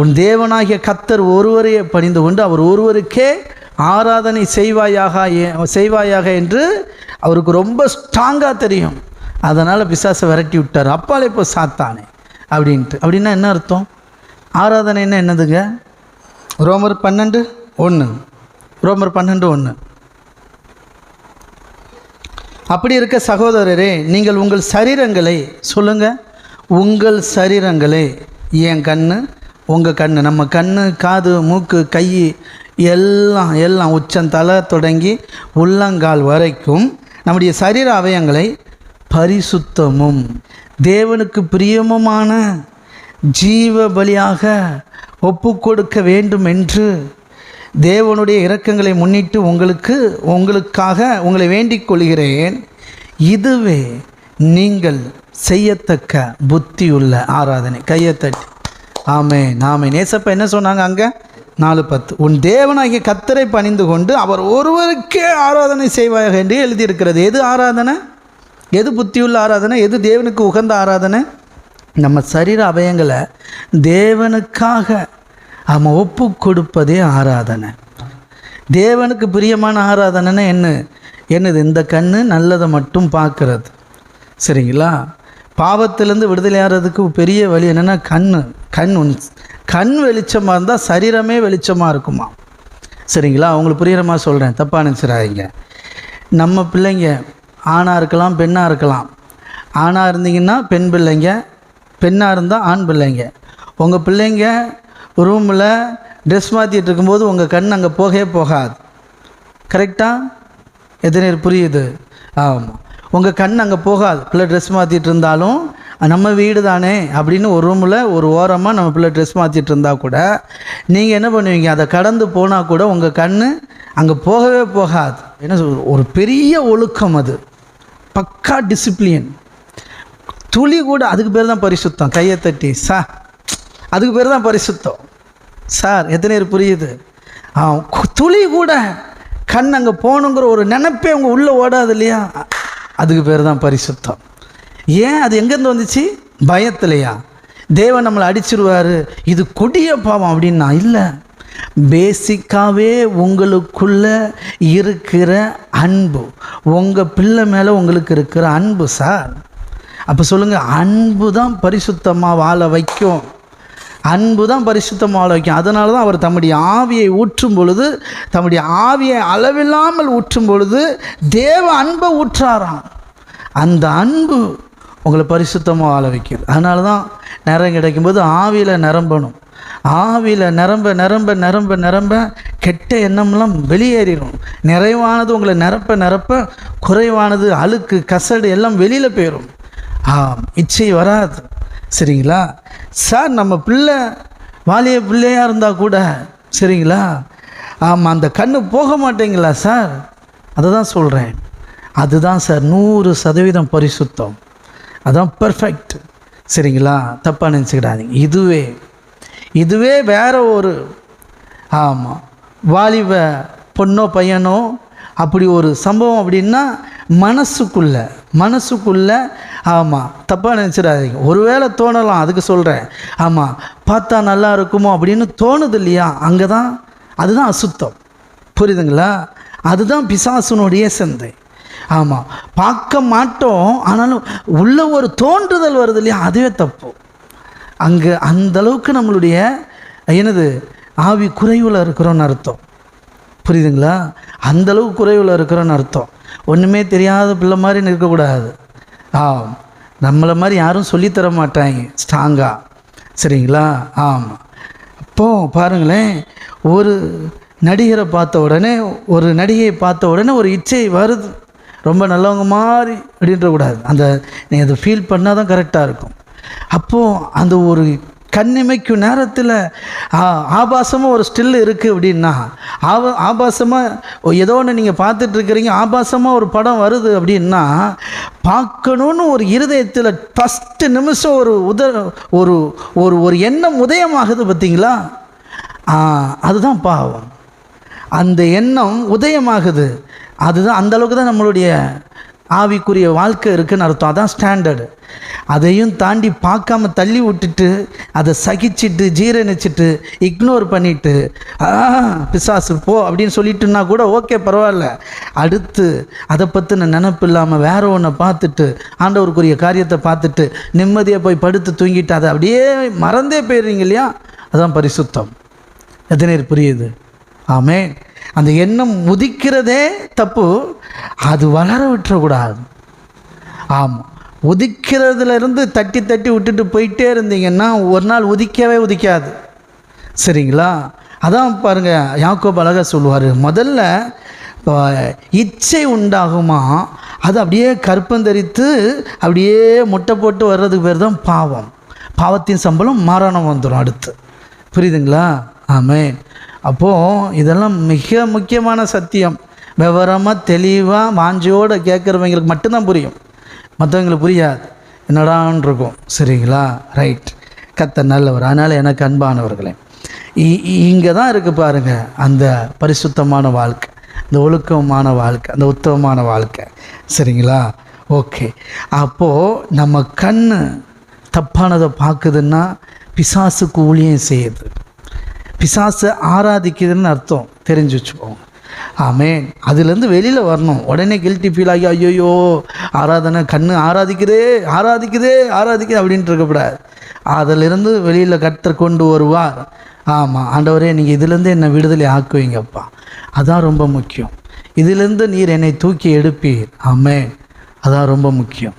உன் தேவனாகிய கத்தர் ஒருவரையே பணிந்து கொண்டு அவர் ஒருவருக்கே ஆராதனை செய்வாயாக செய்வாயாக என்று அவருக்கு ரொம்ப ஸ்ட்ராங்காக தெரியும். அதனால் பிசாசை விரட்டி விட்டார். அப்பாலே இப்போ சாத்தானே அப்படின்ட்டு. அப்படின்னா என்ன அர்த்தம்? ஆராதனைன்னா என்னதுங்க? ரோமர் பன்னெண்டு ஒன்று ரோமர் பன்னெண்டு ஒன்று அப்படி இருக்க சகோதரரே நீங்கள் உங்கள் சரீரங்களை சொல்லுங்கள் உங்கள் சரீரங்களை என் கண்ணு உங்கள் கண்ணு நம்ம கண்ணு காது மூக்கு கை எல்லாம் எல்லாம் உச்சந்தலை தொடங்கி உள்ளங்கால் வரைக்கும் நம்முடைய சரீர அவயங்களை பரிசுத்தமும் தேவனுக்கு பிரியமுமான ஜீவ பலியாக ஒப்பு கொடுக்க வேண்டும் என்று தேவனுடைய இரக்கங்களை முன்னிட்டு உங்களுக்கு உங்களுக்காக உங்களை வேண்டிக் கொள்கிறேன். இதுவே நீங்கள் செய்யத்தக்க புத்தியுள்ள ஆராதனை. கையை தட்டி. ஆமே நாமே நேசப்ப என்ன சொன்னாங்க அங்கே? நாலு பத்து. உன் தேவனாகிய கத்தரை பணிந்து கொண்டு அவர் ஒருவருக்கே ஆராதனை செய்வார்கள் என்று எழுதியிருக்கிறது. எது ஆராதனை? எது புத்தியுள்ள ஆராதனை? எது தேவனுக்கு உகந்த ஆராதனை? நம்ம சரீர அவயங்களை தேவனுக்காக நம்ம ஒப்பு கொடுப்பதே ஆராதனை. தேவனுக்கு பிரியமான ஆராதனைன்னா என்ன? என்னது? இந்த கண்ணு நல்லதை மட்டும் பார்க்கறது. சரிங்களா? பாவத்திலேருந்து விடுதலையாகிறதுக்கு பெரிய வழி என்னென்னா கண் கண் ஒன்று கண் வெளிச்சமாக இருந்தால் சரீரமே வெளிச்சமாக இருக்குமா? சரிங்களா? உங்களுக்கு புரியுற மாதிரி சொல்கிறேன் தப்பாக நினச்சிடாதீங்க. நம்ம பிள்ளைங்க ஆணாக இருக்கலாம் பெண்ணாக இருக்கலாம். ஆணாக இருந்தீங்கன்னா பெண் பிள்ளைங்க பெண்ணாக இருந்தால் ஆண் பிள்ளைங்க. உங்கள் பிள்ளைங்க ரூமில் ட்ரெஸ் மாற்றிட்டு இருக்கும்போது உங்கள் கண் அங்கே போகவே போகாது. கரெக்டாக எத்தனை புரியுது? ஆமாம் உங்கள் கண் அங்கே போகாது. பிள்ளை ட்ரெஸ் மாற்றிட்டு இருந்தாலும் நம்ம வீடு தானே? அப்படின்னு ஒரு ரூமில் ஒரு ஓரமாக நம்ம பிள்ளை ட்ரெஸ் மாற்றிட்டு இருந்தால் கூட நீங்கள் என்ன பண்ணுவீங்க? அதை கடந்து போனால் கூட உங்கள் கண் அங்கே போகவே போகாது. என்ன சொல் ஒரு பெரிய ஒழுக்கம் அது. பக்கா டிசிப்ளின் துளி கூட அதுக்கு பேர் தான் பரிசுத்தம். கையை தட்டி சா அதுக்கு பேர் தான் பரிசுத்தம். சார் எத்தனை பேர் புரியுது? ஆ, துளி கூட கண் அங்கே போகணுங்கிற ஒரு நினைப்பே உங்கள் உள்ளே ஓடாது இல்லையா? அதுக்கு பேர் தான் பரிசுத்தம். ஏன் அது எங்கேருந்து வந்துச்சு? பயத்திலையா? தேவன் நம்மளை அடிச்சிருவார். இது கொடிய பாவம் அப்படின்னா இல்லை. பேசிக்காகவே உங்களுக்குள்ள இருக்கிற அன்பு உங்கள் பிள்ளை மேலே உங்களுக்கு இருக்கிற அன்பு சார் அப்போ சொல்லுங்கள் அன்பு தான் பரிசுத்தமாக வாழ வைக்கும். அன்பு தான் பரிசுத்தமாக வைக்கும் அதனால தான் அவர் தம்முடைய ஆவியை ஊற்றும் பொழுது தம்முடைய ஆவியை அளவில்லாமல் ஊற்றும் பொழுது தேவ அன்பை ஊற்றாராம். அந்த அன்பு உங்களை பரிசுத்தமாக ஆள வைக்குது அதனால தான் நிறம் கிடைக்கும்போது ஆவியில் நிரம்பணும். ஆவியில் நிரம்ப நிரம்ப நிரம்ப நிரம்ப கெட்ட எண்ணம்லாம் வெளியேறிடும் நிறைவானது உங்களை நிரப்ப நிரப்ப குறைவானது அழுக்கு கசடு எல்லாம் வெளியில் போயிடும் ஆம் இச்சை வராது. சரிங்களா? சார் நம்ம பிள்ளை வாலிய பிள்ளையாக இருந்தால் கூட சரிங்களா? ஆமாம் அந்த கண்ணு போக மாட்டேங்களா சார்? அதை தான் சொல்கிறேன் அதுதான் சார் நூறு சதவீதம் பரிசுத்தம். அதான் பர்ஃபெக்ட் சரிங்களா? தப்பாக நினச்சிக்கிடாதீங்க. இதுவே. இதுவே வேறு ஒரு ஆமாம் வாலிப பொண்ணோ பையனோ அப்படி ஒரு சம்பவம் அப்படின்னா மனசுக்குள்ள மனசுக்குள்ள ஆமாம் தப்பாக நினச்சிடாதீங்க. ஒருவேளை தோணலாம் அதுக்கு சொல்கிறேன் ஆமாம் பார்த்தா நல்லா இருக்குமோ அப்படின்னு தோணுது இல்லையா? அங்கே தான் அதுதான் அசுத்தம். புரியுதுங்களா? அதுதான் பிசாசுனுடைய சிந்தை. ஆமாம் பார்க்க மாட்டோம் ஆனாலும் உள்ள ஒரு தோன்றுதல் வருது இல்லையா? அதுவே தப்பு. அங்கே அந்தளவுக்கு நம்மளுடைய என்னது ஆவி குறைவில் இருக்கிறோன்னு அர்த்தம். புரியுதுங்களா? அந்தளவுக்கு குறைவில் இருக்கிறோன்னு அர்த்தம். ஒன்றுமே தெரியாத பிள்ளை மாதிரி இருக்கக்கூடாது ஆம். நம்மளை மாதிரி யாரும் சொல்லித்தர மாட்டாங்க. ஸ்ட்ராங்காக சரிங்களா? ஆமாம் அப்போ பாருங்களேன் ஒரு நடிகரை பார்த்த உடனே ஒரு நடிகையை பார்த்த உடனே ஒரு இச்சை வருது. ரொம்ப நல்லவங்க மாதிரி அப்படின்ற கூடாது. அந்த நீங்கள் அதை ஃபீல் பண்ணால் தான் கரெக்டாக இருக்கும். அப்போது அந்த ஒரு கண்ணிமைக்கும் நேரத்தில் ஆபாசமாக ஒரு ஸ்டில் இருக்குது அப்படின்னா ஆப ஆபாசமாக ஏதோ ஒன்று நீங்கள் பார்த்துட்ருக்கிறீங்க ஆபாசமாக ஒரு படம் வருது அப்படின்னா பார்க்கணுன்னு ஒரு இருதயத்தில் ஃபஸ்ட்டு நிமிஷம் ஒரு உத ஒரு ஒரு ஒரு எண்ணம் உதயமாகுது பார்த்தீங்களா? அதுதான் பாவம். அந்த எண்ணம் உதயமாகுது. அதுதான் அந்த அளவுக்கு தான் நம்மளுடைய ஆவிக்குரிய வாழ்க்கை இருக்குன்னு அர்த்தம். அதான் ஸ்டாண்டர்டு அதையும் தாண்டி பார்க்காம தள்ளி விட்டுட்டு அதை சகிச்சிட்டு ஜீரணிச்சிட்டு இக்னோர் பண்ணிட்டு ஆ பிசாசு போ அப்படின்னு சொல்லிட்டுன்னா கூட ஓகே பரவாயில்ல. அடுத்து அதை பற்றின நினப்பு இல்லாமல் வேற ஒன்றை பார்த்துட்டு ஆண்டவருக்குரிய காரியத்தை பார்த்துட்டு நிம்மதியாக போய் படுத்து தூங்கிட்டு அதை அப்படியே மறந்தே போயிடுறீங்க இல்லையா? அதான் பரிசுத்தம். எத்தனை புரியுது? ஆமே அந்த எண்ணம் உதிக்கிறதே தப்பு. அது வளர விட்டுறக்கூடாது. ஆமாம் உதிக்கிறதுலேருந்து தட்டி தட்டி விட்டுட்டு போயிட்டே இருந்தீங்கன்னா ஒரு நாள் உதிக்கவே உதிக்காது. சரிங்களா? அதான் பாருங்கள் யாக்கோப் அழகாக சொல்லுவார் முதல்ல இப்போ, இச்சை உண்டாகுமா? அது அப்படியே கற்பந்தரித்து அப்படியே முட்டை போட்டு வர்றதுக்கு பேர் தான் பாவம். பாவத்தின் சம்பளம் மரணம் வந்துடும் அடுத்து. புரியுதுங்களா? ஆமென். அப்போது இதெல்லாம் மிக முக்கியமான சத்தியம். விவரமாக தெளிவாக வாஞ்சியோடு கேட்குறவங்களுக்கு மட்டும்தான் புரியும். மற்றவங்களுக்கு புரியாது. என்னடான் இருக்கும் சரிங்களா? ரைட் கத்த நல்லவர். அதனால் எனக்கு அன்பானவர்களே இங்கே தான் இருக்குது பாருங்கள் அந்த பரிசுத்தமான வாழ்க்கை. அந்த ஒழுக்கமான வாழ்க்கை அந்த உத்தமமான வாழ்க்கை. சரிங்களா? ஓகே அப்போது நம்ம கண் தப்பானதை பார்க்குதுன்னா பிசாசுக்கு ஊழியம் செய்யுது. பிசாசை ஆராதிக்குதுன்னு அர்த்தம். தெரிஞ்சு வச்சுக்கோங்க. ஆமேன். அதுலேருந்து வெளியில் வரணும். உடனே கில்ட்டி ஃபீல் ஆகி ஐயோயோ ஆராதனை கண்ணு ஆராதிக்குதே ஆராதிக்குதே ஆராதிக்குது அப்படின்ட்டு இருக்கக்கூடாது. அதிலிருந்து வெளியில் கத்தர் கொண்டு வருவார். ஆமாம் ஆண்டவரே நீங்கள் இதுலேருந்து என்னை விடுதலை ஆக்குவீங்கப்பா. அதான் ரொம்ப முக்கியம். இதிலிருந்து நீர் என்னை தூக்கி எடுப்பீர். ஆமேன். அதான் ரொம்ப முக்கியம்.